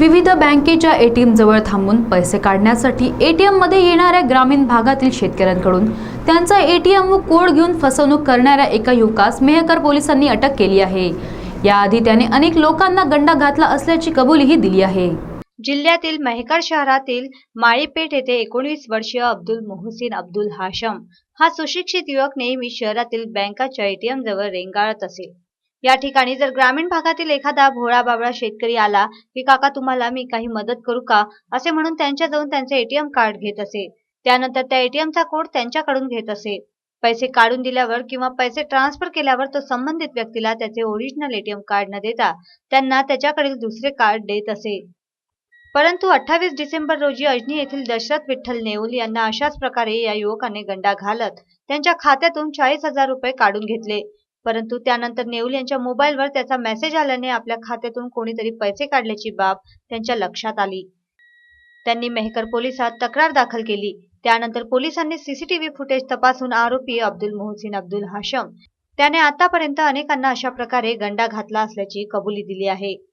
विविध बँकेच्या एटीएम जवळ थांबून पैसे काढण्यासाठी एटीएममध्ये येणाऱ्या ग्रामीण भागातील शेतकऱ्यांकडून त्यांचा एटीएम व कोड घेऊन फसवणूक करणाऱ्या एका युवकास मेहकर पोलिसांनी अटक केली आहे. याआधी त्याने अनेक लोकांना गंडा घातला असल्याची कबुलीही दिली आहे. जिल्ह्यातील मेहकर शहरातील माळीपेठ येथे एकोणीस वर्षीय अब्दुल मोहसिन अब्दुल हाशम हा सुशिक्षित युवक नेहमी शहरातील बँकाच्या एटीएम जवळ रेंगाळत असे. या ठिकाणी जर ग्रामीण भागातील एखादा भोळा बाबळा शेतकरी आला की काका तुम्हाला मी काही मदत करू का? असे म्हणून त्यांच्या जाऊन त्यांचे एटीएम कार्ड घेत असे. त्यानंतर त्या एटीएमचा कोड त्यांच्याकडून घेत असे. पैसे काढून दिल्यावर किंवा पैसे ट्रान्सफर केल्यावर तो संबंधित व्यक्तीला त्याचे ओरिजिनल एटीएम कार्ड न देता त्यांना त्याच्याकडील दुसरे कार्ड देत असे. परंतु अठ्ठावीस डिसेंबर रोजी अजनी येथील दशरथ विठ्ठल नेऊल यांना अशाच प्रकारे या युवकाने गंडा घालत त्यांच्या खात्यातून चाळीस हजार रुपये काढून घेतले. परंतु त्यानंतर नेऊल यांच्या मोबाईलवर त्याचा मेसेज आल्याने आपल्या खात्यातून कोणीतरी पैसे काढल्याची बाब त्यांच्या लक्षात आली. त्यांनी मेहकर पोलिसात तक्रार दाखल केली. त्यानंतर पोलिसांनी सीसीटीव्ही फुटेज तपासून आरोपी अब्दुल मोहसिन अब्दुल हाशम. त्याने आतापर्यंत अनेकांना अशा प्रकारे गंडा घातला असल्याची कबुली दिली आहे.